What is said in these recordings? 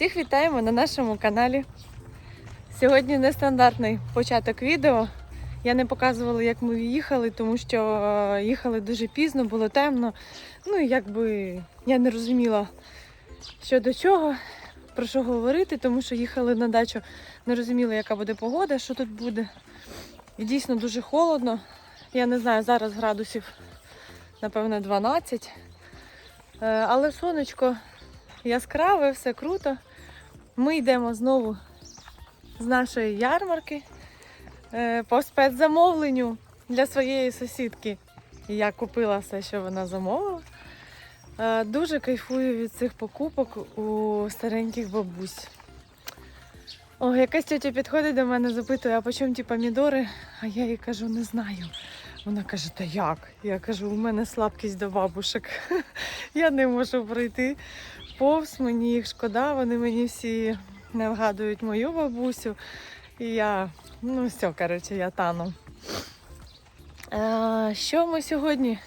Всіх вітаємо на нашому каналі. Сьогодні нестандартний початок відео. Я не показувала, як ми їхали, тому що е, їхали дуже пізно, було темно. Ну і якби я не розуміла, що до чого, про що говорити, тому що їхали на дачу, не розуміла, яка буде погода, що тут буде. І дійсно дуже холодно. Я не знаю, зараз градусів, напевно, 12. Е, Але сонечко яскраве, все круто. Ми йдемо знову з нашої ярмарки е, по спецзамовленню для своєї сусідки. Я купила все, що вона замовила. Е, Дуже кайфую від цих покупок у стареньких бабусь. О, якась тетя підходить до мене, запитує, а по чому ті помідори? А я їй кажу, не знаю. Вона каже, та як? Я кажу, у мене слабкість до бабушек. Я не можу пройти повз, мені їх шкода, вони мені всі не вгадують мою бабусю. І я, ну все, коротше, я тану. Е, що ми сьогодні?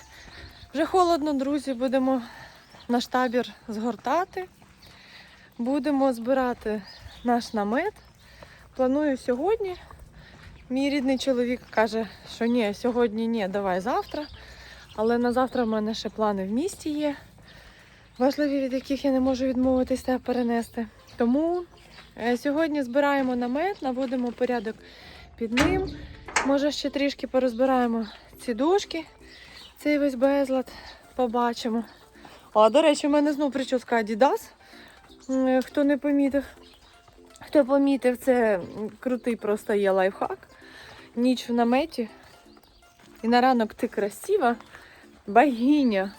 Вже холодно, друзі, будемо наш табір згортати. Будемо збирати наш намет. Планую сьогодні. Мій рідний чоловік каже, що ні, сьогодні ні, давай завтра. Але на завтра в мене ще плани в місті є важливі, від яких я не можу відмовитись та перенести. Тому е, сьогодні збираємо намет, наводимо порядок під ним. Може, ще трішки порозбираємо ці дошки, цей весь безлад побачимо. А, до речі, у мене знову прическа Adidas. Хто не помітив, хто помітив, це крутий просто є лайфхак. Ніч в наметі. І на ранок ти красива, богиня.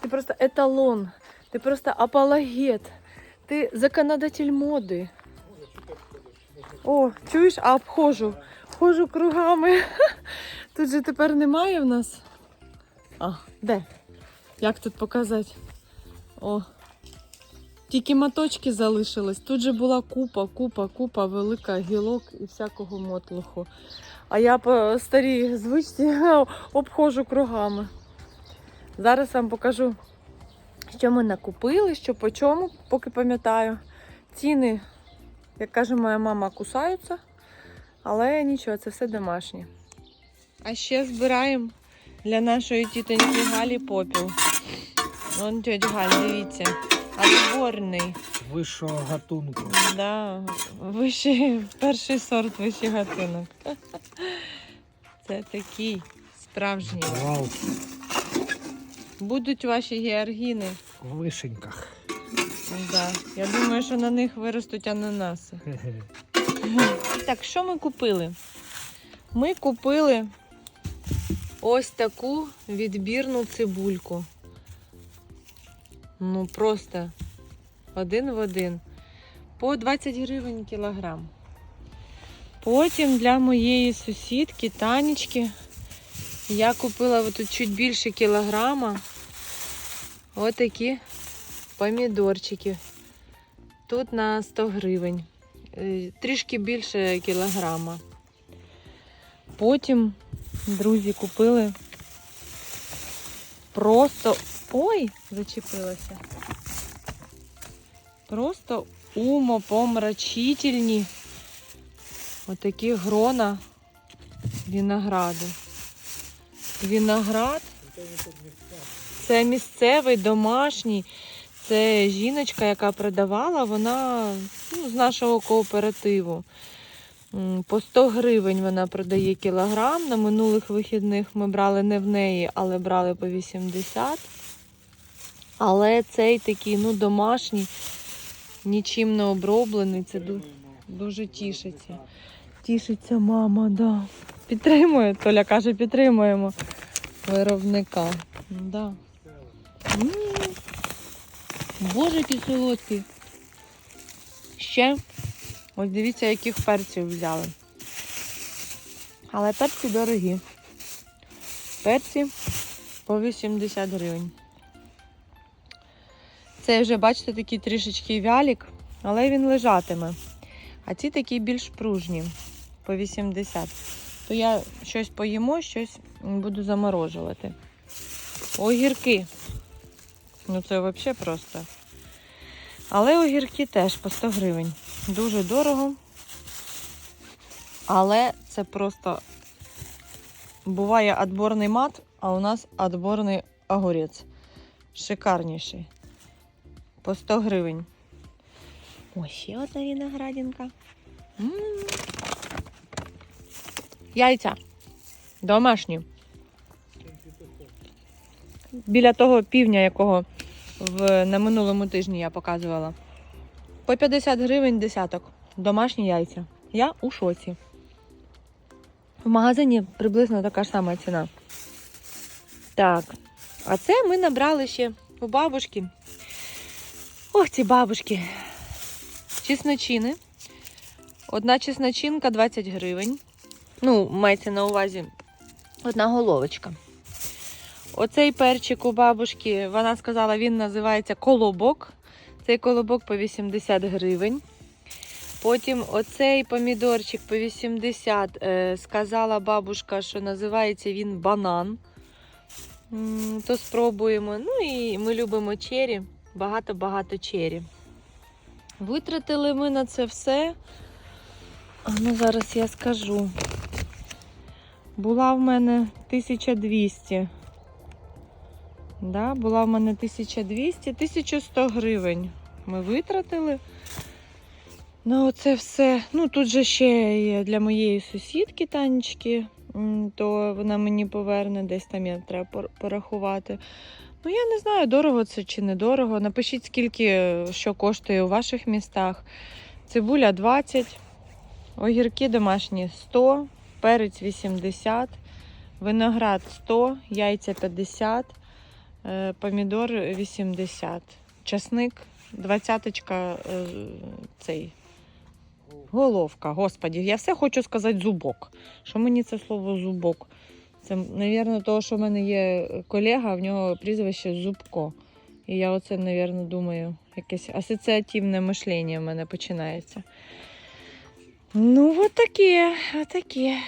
Ти просто еталон. Ти просто апологет. Ти законодатель моди. О, чуєш, а обходжу. Ходжу кругами. Тут же тепер немає в нас. А, де? Як тут показати? О. Тільки моточки залишились. Тут же була купа, купа, купа, велика гілок і всякого мотлуху. А я по старій звичці обходжу кругами. Зараз вам покажу, що ми накупили, що по чому, поки пам'ятаю. Ціни, як каже моя мама, кусаються, але нічого, це все домашнє. А ще збираємо для нашої тітоньки Галі попіл. Вон тетя Галь, дивіться. Отборний. вищого гатунку. Да, вищий, перший сорт вищий гатунок. Це такий справжній. Вау, Будуть ваші георгіни. в вишеньках. Да. Я думаю, що на них виростуть ананаси. Так, що ми купили? Ми купили ось таку відбірну цибульку. Ну, просто один в один. По 20 гривень кілограм. Потім для моєї сусідки Танечки я купила тут чуть більше кілограма. Отакі помідорчики. Тут на 100 гривень. Е, Трішки більше кілограма. Потім, друзі, купили просто. Ой, зачепилася. Просто умопомрачительні отакі грона винограду. Виноград це місцевий, домашній. Це жіночка, яка продавала, вона ну, з нашого кооперативу. По 100 гривень вона продає кілограм. На минулих вихідних ми брали не в неї, але брали по 80. Але цей такий ну, домашній, нічим не оброблений. Це ду- дуже тішиться. Тішиться мама, да. Підтримує, Толя каже, підтримуємо виробника. Да. М. Боже, який солодкий. Ще ось дивіться, яких перців взяли. Але перці дорогі. Перці по 80 гривень. Це вже, бачите, такий трішечки вялік, але він лежатиме. А ці такі більш пружні по 80. То я щось поїмо, щось буду заморожувати. Огірки. Ну це взагалі просто. Але огірки теж по 100 гривень. Дуже дорого. Але це просто буває отборний мат, а у нас отборний огурець. Шикарніший. По 100 гривень. Ось ще одна виноградинка. М. Яйця. Домашні. Біля того півня, якого в, на минулому тижні я показувала. По 50 гривень десяток. Домашні яйця. Я у шоці. В магазині приблизно така ж сама ціна. Так. А це ми набрали ще у бабушки. Ох, ці бабушки. Чесночини. Одна чесночинка 20 гривень. Ну, мається на увазі одна головочка. Оцей перчик у бабушки, вона сказала, він називається колобок. Цей колобок по 80 гривень. Потім оцей помідорчик по 80. Е, сказала бабушка, що називається він банан. То спробуємо. Ну і ми любимо чері. Багато-багато чері. Витратили ми на це все. А ну зараз я скажу. Була в мене 1200. Да, була в мене 1200, 1100 гривень ми витратили. На оце все. Ну, тут же ще є для моєї сусідки Танечки, то вона мені поверне, десь там я треба порахувати. Ну, я не знаю, дорого це чи не дорого. Напишіть, скільки що коштує у ваших містах. Цибуля 20, огірки домашні 100, перець 80, виноград 100, яйця 50, е, помідор 80, часник, двадцяточка е, цей. Головка, господі, я все хочу сказати зубок. Що мені це слово зубок? Це, мабуть, того, що в мене є колега, в нього прізвище Зубко. І я оце, мабуть, думаю, якесь асоціативне мишлення в мене починається. Ну, от таке, от таке.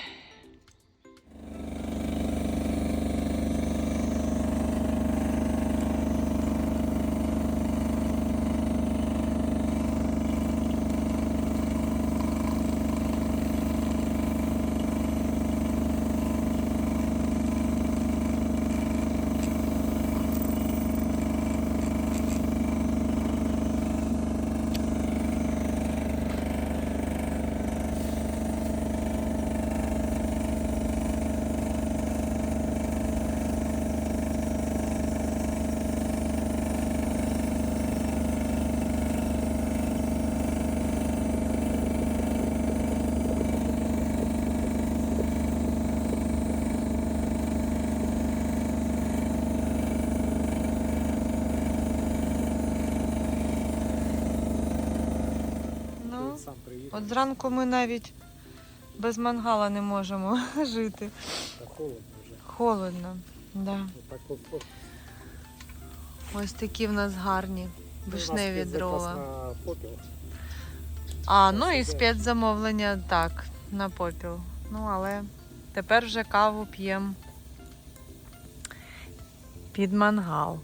Ну, Сам приїхав. От зранку ми навіть без мангала не можемо жити. Та холодно вже. Холодно. Да. От. Ось такі в нас гарні вишневі дрова. А, ну і спецзамовлення так, на попіл. Ну, але тепер вже каву п'ємо під мангал.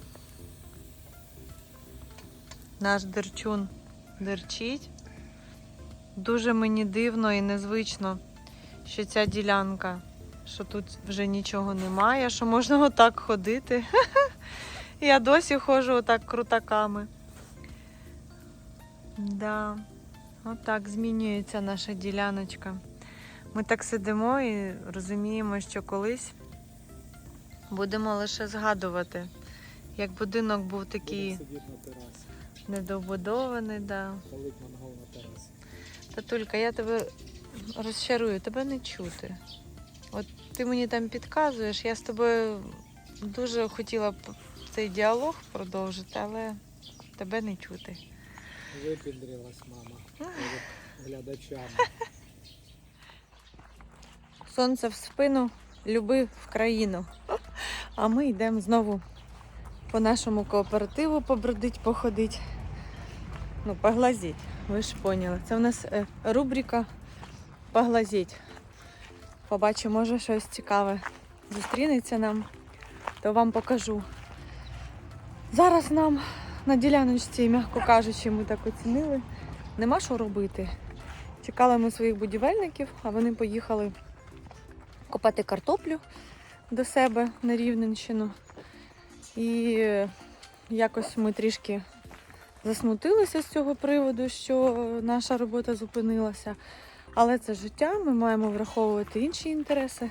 Наш дерчун дерчить. Дуже мені дивно і незвично, що ця ділянка, що тут вже нічого немає, що можна отак ходити. Я досі ходжу отак крутаками. Да. Отак змінюється наша діляночка. Ми так сидимо і розуміємо, що колись будемо лише згадувати, як будинок був такий недобудований. Да. Палить мангал на терасі. Татулька, я тебе розчарую, тебе не чути. От ти мені там підказуєш, я з тобою дуже хотіла б цей діалог продовжити, але тебе не чути. Випіндрилась мама перед глядачами. Сонце в спину, люби в країну. А ми йдемо знову по нашому кооперативу побродить, походить. Ну, поглазіть, ви ж поняли. Це в нас е, рубрика Поглазіть. Побачу, може щось цікаве зустрінеться нам, то вам покажу. Зараз нам на діляночці, м'яко кажучи, ми так оцінили. Нема що робити. Чекали ми своїх будівельників, а вони поїхали копати картоплю до себе на Рівненщину. І якось ми трішки засмутилися з цього приводу, що наша робота зупинилася. Але це життя, ми маємо враховувати інші інтереси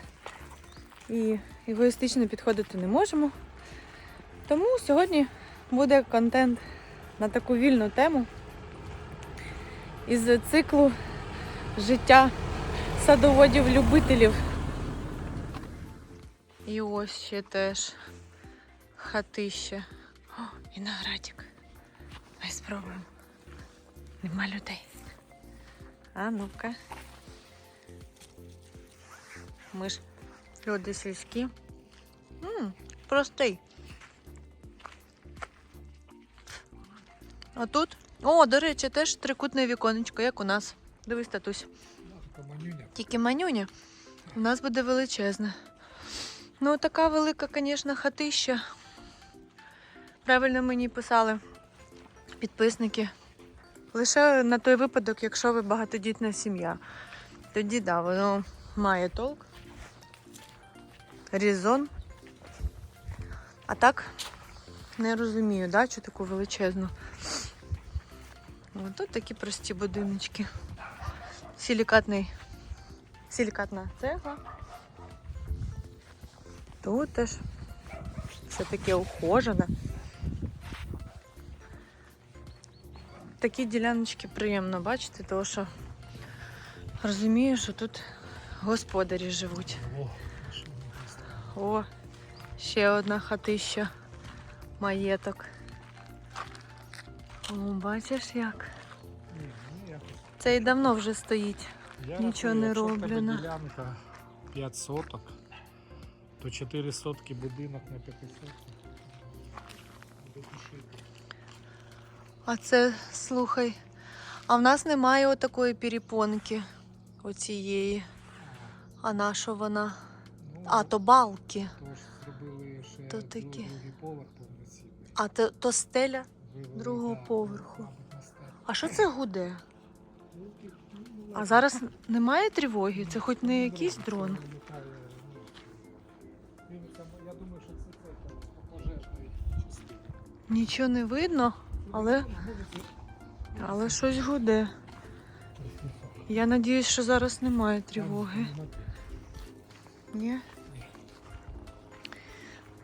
і егоїстично підходити не можемо. Тому сьогодні буде контент на таку вільну тему із циклу життя садоводів-любителів. І ось ще теж хатище. О, виноградик. Ай спробуємо. Нема людей. А ну-ка. Ми ж люди сільські. м простий. А тут? О, до речі, теж трикутне віконечко, як у нас. Дивись, татусь. Тільки манюня. У нас буде величезна. Ну, така велика, звісно, хатища. Правильно мені писали підписники. Лише на той випадок, якщо ви багатодітна сім'я. Тоді да, воно має толк. Різон. А так не розумію, да, що таку величезну. Тут такі прості будиночки. Силікатний силікатна цегла. Тут теж все таке ухожене. Такі діляночки приємно бачити, тому що розумію, що тут господарі живуть. О, ще одна хатища, маєток. О, бачиш як? Це і давно вже стоїть. Я Нічого рахую, не якщо роблено. ділянка 5 соток, то 4 сотки будинок на 5 сотках. А це, слухай, а в нас немає отакої перепонки оцієї. А на що вона? А, то балки. То повноцінний. А то, то стеля. Другого поверху. А що це гуде? А зараз немає тривоги? Це хоч не якийсь дрон. Я думаю, що це пожежної частини. Нічого не видно, але, Ну, але щось гуде. Я надіюсь, що зараз немає тривоги. Ні?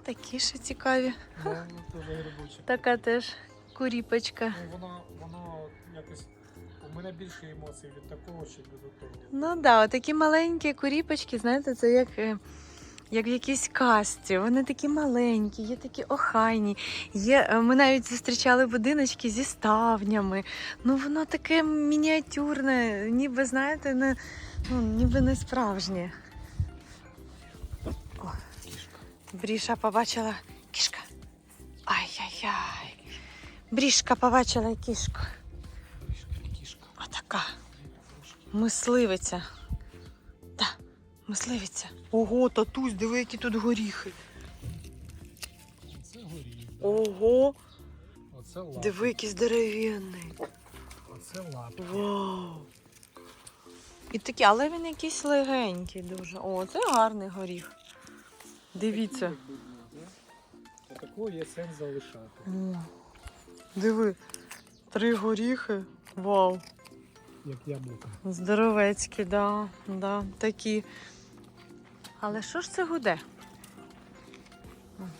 Такі ще цікаві. Ну. Така теж куріпочка. Ну, воно, воно якось. У мене більше емоцій від такого, чи від того. Ну так, да, такі маленькі куріпочки, знаєте, це як, е, як в якійсь касті. Вони такі маленькі, є такі охайні. Є, е, ми навіть зустрічали будиночки зі ставнями. Ну воно таке мініатюрне, ніби, знаєте, не, ну, ніби не справжнє. О, Бріша побачила кішка. Ай-яй-яй. Брішка побачила кішку. Отака. Мисливиця. Мисливиця. Ого, татусь, диви, які тут горіхи. Оце горіх. Ого, Оце лапи. диви, який здоровенний. Оце лапи. Вау. І такі, але він якийсь легенький дуже. О, це гарний горіх. Дивіться. Та такого є сенс залишати. О, диви, три горіхи. Вау. Як яблука. Здоровецькі, да, да, такі. Але що ж це гуде?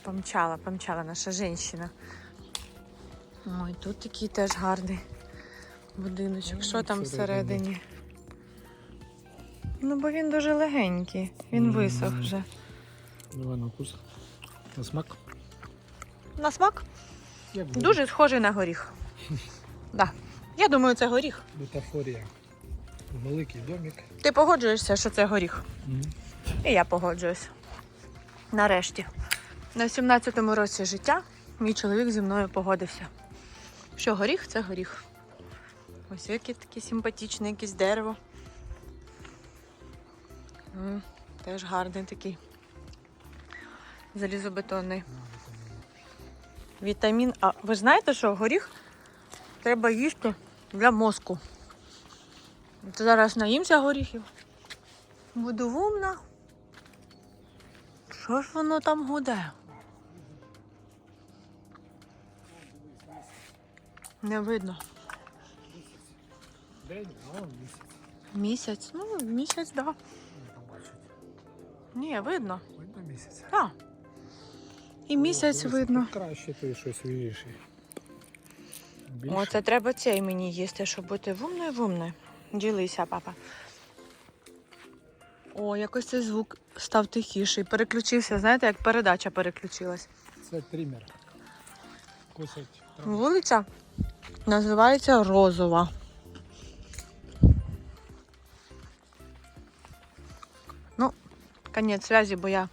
Помчала, помчала наша жінка. Ой, тут такий теж гарний будиночок. Ну, Що там всередині. Ну, бо він дуже легенький, він висох вже. Давай на вкус. На смак. На смак дуже схожий на горіх. Да. Я думаю, це горіх. Бутафорія. Великий домик. Ти погоджуєшся, що це горіх? І я погоджуюсь. Нарешті. На 17-му році життя мій чоловік зі мною погодився. Що горіх це горіх. Ось яке таке симпатичне, якесь дерево. М, Теж гарний такий. Залізобетонний. Вітамін А. Ви знаєте, що горіх треба їсти для мозку. Зараз наїмся горіхів. Буду вумна. Що ж воно там гуде? Не видно. День, місяць. Місяць. Ну, місяць, так. Да. Ні, видно. Видно місяць. Так. І місяць Дивись, видно. Краще ти щось. Більше. Оце треба цей мені їсти, щоб бути вумною вумною. Ділися, папа. О, якось цей звук став тихіший. Переключився, знаєте, як передача переключилась. Це траву. Вулиця називається Розова. Ну, конець зв'язі, бо я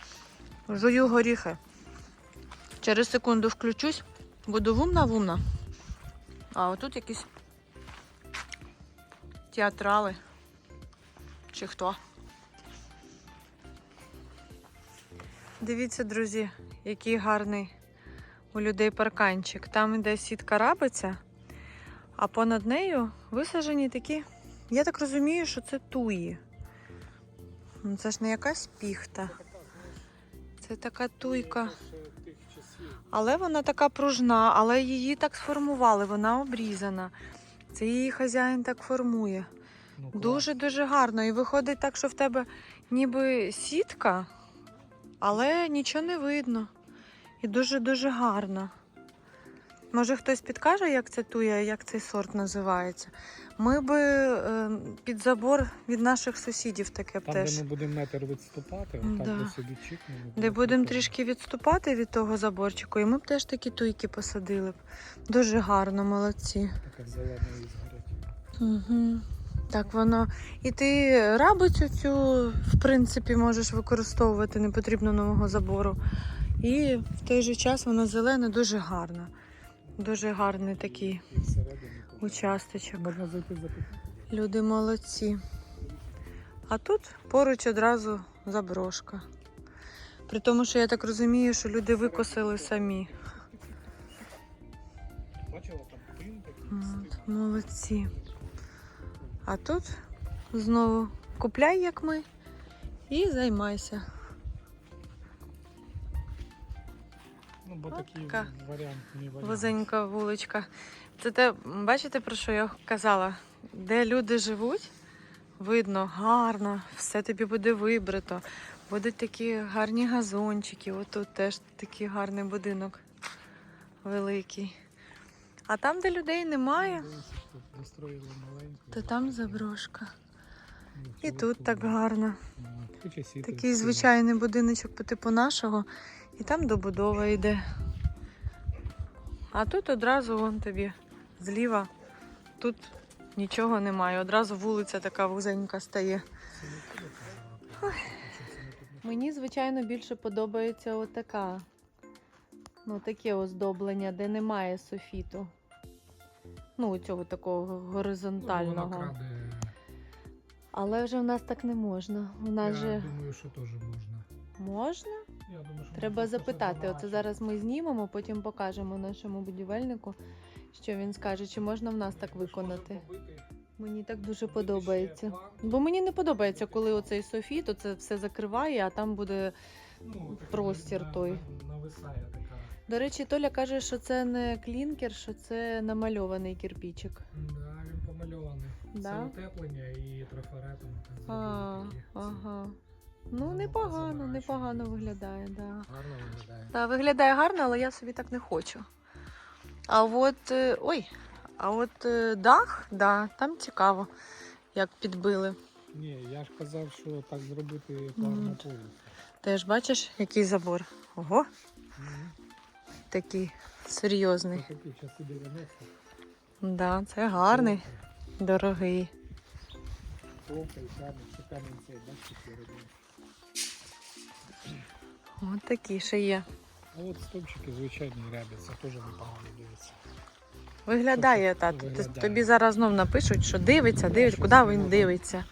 жую горіхи. Через секунду включусь, буду вумна-вумна. А отут якісь театрали. Чи хто? Дивіться, друзі, який гарний у людей парканчик. Там іде сітка рабиця, а понад нею висаджені такі. Я так розумію, що це туї. Ну, Це ж не якась піхта. Це така туйка. Але вона така пружна, але її так сформували, вона обрізана. Це її хазяїн так формує. Ну. Дуже-дуже гарно. І виходить так, що в тебе ніби сітка, але нічого не видно. І дуже-дуже гарно. Може хтось підкаже, як це туя, як цей сорт називається. Ми би е, під забор від наших сусідів таке б Там, теж. де ми будемо метр відступати, Да. там де собі чікнемо. Де будемо трішки відступати від того заборчику, і ми б теж такі туйки посадили б. Дуже гарно, молодці. Така зелена. Угу. Так воно. І ти рабицю цю, в принципі, можеш використовувати, не потрібно нового забору. І в той же час воно зелене, дуже гарно. Дуже гарний такий участочок. Люди молодці. А тут поруч одразу заброшка. При тому, що я так розумію, що люди викосили самі. Бачила там такий? Молодці. А тут знову купляй, як ми, і займайся. Ну, бо такий така варіант не варіант. Вузенька вуличка. Це те, бачите, про що я казала? Де люди живуть, видно гарно, все тобі буде вибрито. Будуть такі гарні газончики. Отут теж такий гарний будинок великий. А там, де людей немає, тут Достроїли маленьку. то там заброшка. І тут так гарно. Такий звичайний будиночок по типу нашого, і там добудова йде. А тут одразу вон тобі зліва. Тут нічого немає. Одразу вулиця така вузенька стає. Не- Мені, звичайно, більше подобається отака. Ну, таке оздоблення, де немає софіту. Ну, цього такого Ну, Вона горизонтального. краде. Але вже в нас так не можна. У нас Я же думаю, що теж можна. можна. Я думаю, що Треба можна запитати. Оце зараз ми знімемо, потім покажемо нашому будівельнику, що він скаже, чи можна в нас так виконати. Мені так дуже подобається. Бо мені не подобається, коли оцей софіт, оце все закриває, а там буде. Ну, так простір той. Нависає така. До речі, Толя каже, що це не клінкер, що це намальований кирпічик. Да, він помальований. Да? Це утеплення і трафаретом. А, такі. ага. Ну, непогано, заморачує. непогано виглядає, да. Гарно виглядає. Та виглядає гарно, але я собі так не хочу. А от е, ой, а от е, дах, да, там цікаво, як підбили. Ні, я ж казав, що так зробити гарно повністю. Теж бачиш, який забор. Ого, Мгм. Такий серйозний. Це такі часи 90 Да, це гарний, дорогий. От такі ще є. А от стовпчики звичайні рябляться, теж непогано дивиться. Виглядає, виглядає. Тобі зараз знов напишуть, що дивиться, дивиться, куди він дивиться.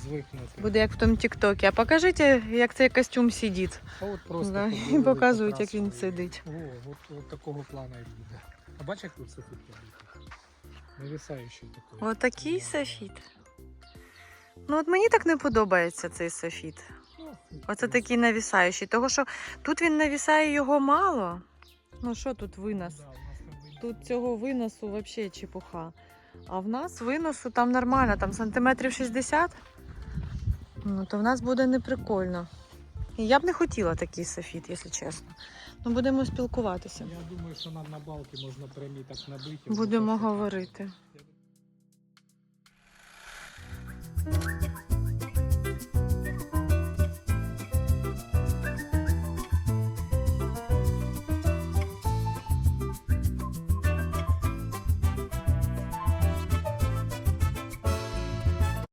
Звикнути. Буде як в тому Тіктокі. А покажіть, як цей костюм сидить. А от просто Да, і показують, як він сидить. О, от, от такого плана і буде. А бачиш, як тут софіт побитий? Навісаючий такий. Отакий софіт. Ну, от мені так не подобається цей софіт. Ну, Оце такий навісаючий. Того, що тут він навісає його мало. Ну що тут винос? Да, у нас там винос. Тут цього виносу взагалі чепуха. А в нас виносу там нормально, там сантиметрів 60. Ну, то в нас буде неприкольно. І я б не хотіла такий софіт, якщо чесно. Ну, будемо спілкуватися. Я думаю, що нам на балки можна прямі так набити. Будемо говорити.